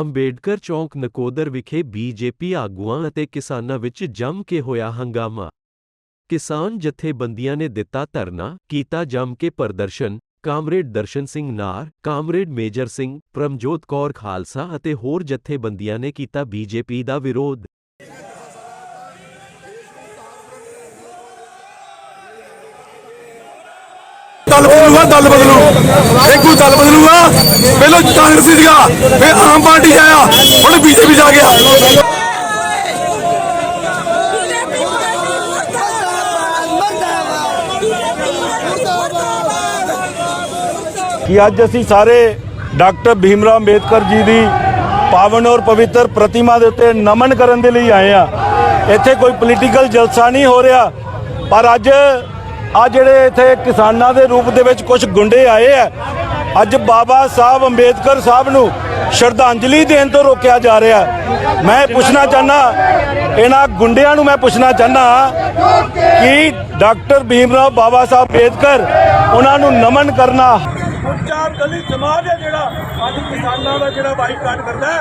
ਅੰਬੇਡਕਰ ਚੌਂਕ ਨਕੋਦਰ ਵਿਖੇ ਬੀਜੇਪੀ ਆਗੂਆਂ ਅਤੇ ਕਿਸਾਨਾਂ ਵਿੱਚ ਜੰਮ ਕੇ ਹੋਇਆ ਹੰਗਾਮਾ। ਕਿਸਾਨ ਜਥੇਬੰਦੀਆਂ ਨੇ ਦਿੱਤਾ ਧਰਨਾ, ਕੀਤਾ ਜੰਮ ਕੇ ਪ੍ਰਦਰਸ਼ਨ, ਕਾਮਰੇਡ ਦਰਸ਼ਨ ਸਿੰਘ ਨਾਰ, ਕਾਮਰੇਡ ਮੇਜਰ ਸਿੰਘ ਪ੍ਰਮਜੋਤ ਕੌਰ ਖਾਲਸਾ ਅਤੇ ਹੋਰ ਜਥੇਬੰਦੀਆਂ ਨੇ ਕੀਤਾ ਬੀਜੇਪੀ ਦਾ ਵਿਰੋਧ। ਦਲ ਬਦਲੂ। ਇਹ ਦਲ ਬਦਲੂਗਾ? ਪਹਿਲਾਂ ਕਾਂਗਰਸੀ ਸੀਗਾ, ਫਿਰ ਆਮ ਪਾਰਟੀ ਆਇਆ, ਹੁਣ ਬੀਜੇਪੀ 'ਚ ਗਿਆ। ਕਿ ਅੱਜ ਅਸੀਂ ਸਾਰੇ ਡਾਕਟਰ ਭੀਮਰਾਵ ਅੰਬੇਦਕਰ ਜੀ ਦੀ ਪਾਵਨ ਔਰ ਪਵਿੱਤਰ ਪ੍ਰਤਿਮਾ ਦੇ ਉੱਤੇ ਨਮਨ ਕਰਨ ਦੇ ਲਈ ਆਏ ਆ ਇੱਥੇ ਕੋਈ ਪੋਲੀਟੀਕਲ ਜਲਸਾ ਨਹੀਂ ਹੋ ਰਿਹਾ, ਪਰ ਅੱਜ ਆ ਜਿਹੜੇ ਇੱਥੇ ਕਿਸਾਨਾਂ ਦੇ ਰੂਪ ਦੇ ਵਿੱਚ ਕੁਝ ਗੁੰਡੇ ਆਏ ਆ, ਅੱਜ ਬਾਬਾ ਸਾਹਿਬ ਅੰਬੇਦਕਰ ਸਾਹਿਬ ਨੂੰ ਸ਼ਰਧਾਂਜਲੀ ਦੇਣ ਤੋਂ ਰੋਕਿਆ ਜਾ ਰਿਹਾ। ਮੈਂ ਪੁੱਛਣਾ ਚਾਹਨਾ ਇਹਨਾਂ ਗੁੰਡਿਆਂ ਨੂੰ ਮੈਂ ਪੁੱਛਣਾ ਚਾਹਨਾ ਕਿ ਡਾਕਟਰ ਭੀਮ ਰਾਓ ਬਾਬਾ ਸਾਹਿਬ ਅੰਬੇਦਕਰ, ਉਹਨਾਂ ਨੂੰ ਨਮਨ ਕਰਨਾ। ਉੱਚਾ ਦਲਿਤ ਸਮਾਜ ਹੈ ਜਿਹੜਾ ਅੱਜ ਕਿਸਾਨਾਂ ਦਾ ਜਿਹੜਾ ਬਾਈਕਾਟ ਕਰਦਾ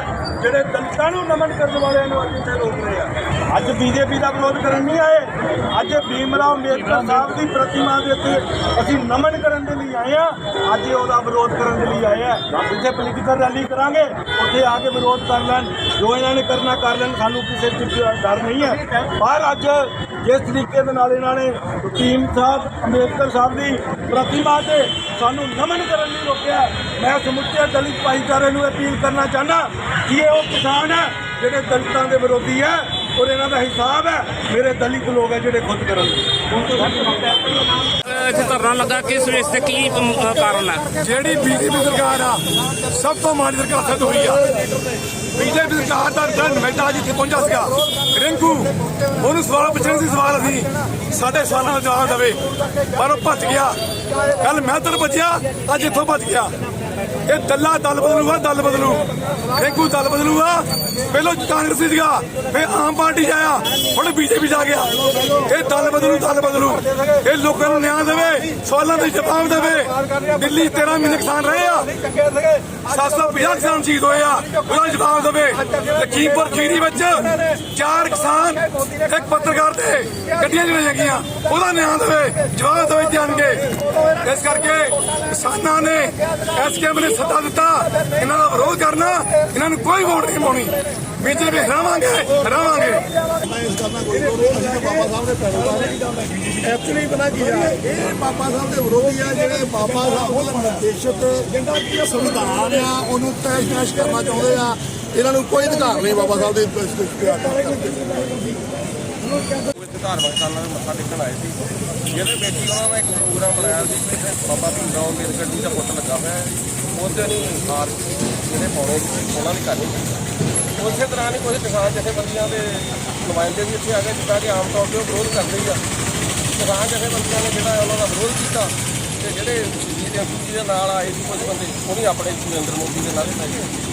ਜਿਹੜੇ ਦਲਿਤਾਂ ਨੂੰ ਨਮਨ ਕਰਨ ਵਾਲਿਆਂ ਨੂੰ ਅੱਜ ਇੱਥੇ ਰੋਕ ਰਹੇ ਆ। ਅੱਜ ਬੀਜੇਪੀ ਦਾ ਵਿਰੋਧ ਕਰਨ ਨਹੀਂ ਆਏ। ਅੱਜ ਭੀਮਰਾਓ ਅੰਬੇਦਕਰ ਸਾਹਿਬ ਦੀ ਪ੍ਰਤਿਮਾ ਦੇ ਉੱਤੇ ਅਸੀਂ ਨਮਨ ਕਰਨ ਦੇ ਲਈ ਆਏ ਆ। ਅੱਜ ਉਹਦਾ ਵਿਰੋਧ ਕਰਨ ਦੇ ਲਈ ਆਏ ਆ। ਜਿੱਥੇ ਪੋਲੀਟੀਕਲ ਰੈਲੀ ਕਰਾਂਗੇ। ਉੱਥੇ ਆ ਕੇ ਵਿਰੋਧ ਕਰ ਲੈਣ, ਜੋ ਇਹਨਾਂ ਨੇ ਕਰਨਾ ਕਰ ਲੈਣ, ਸਾਨੂੰ ਕਿਸੇ ਚੀਜ਼ ਦਾ ਡਰ ਨਹੀਂ ਹੈ। ਪਰ ਅੱਜ ਜਿਸ ਤਰੀਕੇ ਦੇ ਨਾਲ ਇਹਨਾਂ ਨੇ ਭੀਮ ਸਾਹਿਬ ਅੰਬੇਦਕਰ ਸਾਹਿਬ ਦੀ ਪ੍ਰਤਿਮਾ ਤੇ ਸਾਨੂੰ ਨਮਨ ਕਰਨ ਲਈ ਰੋਕਿਆ। ਮੈਂ ਸਮੁੱਚੇ ਦਲਿਤ ਭਾਈਚਾਰੇ ਨੂੰ ਅਪੀਲ ਕਰਨਾ ਚਾਹੁੰਦਾ ਕਿ ਇਹ ਉਹ ਕਿਸਾਨ ਹੈ ਜਿਹੜੇ ਦਲਿਤਾਂ ਦੇ ਵਿਰੋਧੀ ਹੈ ਔਰ ਇਹਨਾਂ ਦਾ ਹਿਸਾਬ ਹੈ ਮੇਰੇ ਦਲਿਤ ਲੋਕ ਹੈ ਜਿਹੜੇ ਖੁਦ ਕਰਨਗੇ ਇੱਥੇ ਧਰਨਾ ਲੱਗਾ ਕਿਸ ਵੇਸ ਤੇ ਕੀ ਕਾਰਨ ਹੈ? ਜਿਹੜੀ ਬੀਜੇਪੀ ਸਰਕਾਰ ਆ ਸਭ ਤੋਂ ਮਾੜੀ ਸਰਕਾਰ ਹੋਈ ਆ। ਸਰਕਾਰ ਦਾ ਦਾ ਨੁਮਾਇੰਦਾ ਪਹੁੰਚਾ ਸੀਗਾ। ਰਿੰਕੂ, ਉਹਨੂੰ ਸਵਾਲ ਪੁੱਛਣ ਸੀ, ਸਵਾਲ ਅਸੀਂ ਸਾਡੇ ਸਵਾਲਾਂ ਦਾ ਜਵਾਬ ਦੇਵੇ ਪਰ ਉਹ ਭੱਜ ਗਿਆ। ਕੱਲ ਮੈਂ ਬਚਿਆ ਅੱਜ ਇੱਥੋਂ ਭੱਜ ਗਿਆ। ਇਹ ਦੱਲਾ ਦਲ ਬਦਲੂਗਾ, ਦਲ ਬਦਲੂ। ਰਿੰਕੂ, ਦਲ ਬਦਲੂਗਾ। ਪਹਿਲਾਂ ਕਾਂਗਰਸੀ ਸੀਗਾ, ਫਿਰ ਆਮ ਪਾਰਟੀ 'ਚ ਆਇਆ, ਹੁਣ ਬੀਜੇਪੀ ਜਾ ਗਿਆ। ਇਹ ਦਲ ਬਦਲੂ ਦਲ ਬਦਲੂ। ਇਹ ਲੋਕਾਂ ਨੂੰ ਨਿਆਂ ਦੇਵੇ, ਸਵਾਲਾਂ ਦੇ ਜਵਾਬ ਦੇਵੇ। ਦਿੱਲੀ 13 ਮਹੀਨੇ ਕਿਸਾਨ ਰਹੇ ਆ। 750 ਕਿਸਾਨ ਸ਼ਹੀਦ ਹੋਏ ਆ ਉਹਦਾ ਜਵਾਬ ਦੇਵੇ। ਲਖੀਮਪੁਰ ਖੀਰੀ ਵਿੱਚ ਚਾਰ ਕਿਸਾਨ ਇੱਕ ਪੱਤਰਕਾਰ ਤੇ ਗੱਡੀਆਂ ਜਿਹੜੀਆਂ ਹੈਗੀਆਂ, ਉਹਦਾ ਨਿਆਂ ਦੇਵੇ, ਜਵਾਬ ਦੇਵੇ ਜਾਣਗੇ ਇਸ ਕਰਕੇ ਕਿਸਾਨਾਂ ਨੇ ਐਸਕੇਐਮ ਨੇ ਸੱਦਾ ਦਿੱਤਾ, ਇਹਨਾਂ ਦਾ ਵਿਰੋਧ ਕਰਨਾ, ਇਹਨਾਂ ਨੂੰ ਕੋਈ ਵੋਟ ਨਹੀਂ ਪਾਉਣੀ। ਬੀਜੇਪੀ ਹਰਾਵਾਂਗੇ ਹਰਾਵਾਂਗੇ। ਐਕਚੁਅਲੀ ਪਤਾ ਕੀ ਆ? ਇਹ ਬਾਬਾ ਸਾਹਿਬ ਦੇ ਵਿਰੋਧੀ ਆ ਜਿਹੜੇ ਬਾਬਾ ਸਾਹਿਬ ਦਾ ਨਿਰਦੇਸ਼ਿਤ ਸੰਵਿਧਾਨ ਆ ਉਹਨੂੰ ਤੈਸ਼-ਨੈਸ਼ ਕਰਨਾ ਚਾਹੁੰਦੇ ਆ। ਇਹਨਾਂ ਨੂੰ ਕੋਈ ਅਧਿਕਾਰ ਨਹੀਂ ਬਾਬਾ ਸਾਹਿਬ ਦੇ ਧਾਰਮਿਕ ਸਥਾਨਾਂ ਨੂੰ ਮੱਥਾ ਟੇਕਣ ਆਏ ਸੀ। ਜਿਹਦੇ ਵਿੱਚ ਹੀ ਉਹਨਾਂ ਨੇ ਇੱਕ ਪ੍ਰੋਗਰਾਮ ਬਣਾਇਆ ਸੀ ਬਾਬਾ ਭੀਮਰਾਓ ਅੰਬੇਦਕਰ ਜੀ ਦਾ ਪੁੱਤ ਲੱਗਾ ਹੋਇਆ ਉਹਦੇ ਨੂੰ ਹਾਰ ਜਿਹੜੇ ਪਾਉਣੇ ਉਹਨਾਂ ਨੇ ਕਰਨੀ ਉਸੇ ਤਰ੍ਹਾਂ ਹੀ ਕੁਝ ਕਿਸਾਨ ਜਥੇਬੰਦੀਆਂ ਦੇ ਨੁਮਾਇੰਦੇ ਵੀ ਇੱਥੇ ਆ ਗਏ, ਜਿੱਦਾਂ ਕਿ ਆਮ ਤੌਰ ਤੇ ਉਹ ਵਿਰੋਧ ਕਰਦੇ ਹੀ ਆ। ਕਿਸਾਨ ਜਥੇਬੰਦੀਆਂ ਨੇ ਜਿਹੜਾ ਉਹਨਾਂ ਦਾ ਵਿਰੋਧ ਕੀਤਾ ਤੇ ਜਿਹੜੇ ਜੀ ਦੇ ਦੇ ਨਾਲ ਆਏ ਸੀ ਕੁਝ ਬੰਦੇ, ਉਹ ਵੀ ਆਪਣੇ ਨਰਿੰਦਰ ਮੋਦੀ ਦੇ ਨਾਲ ਹੀ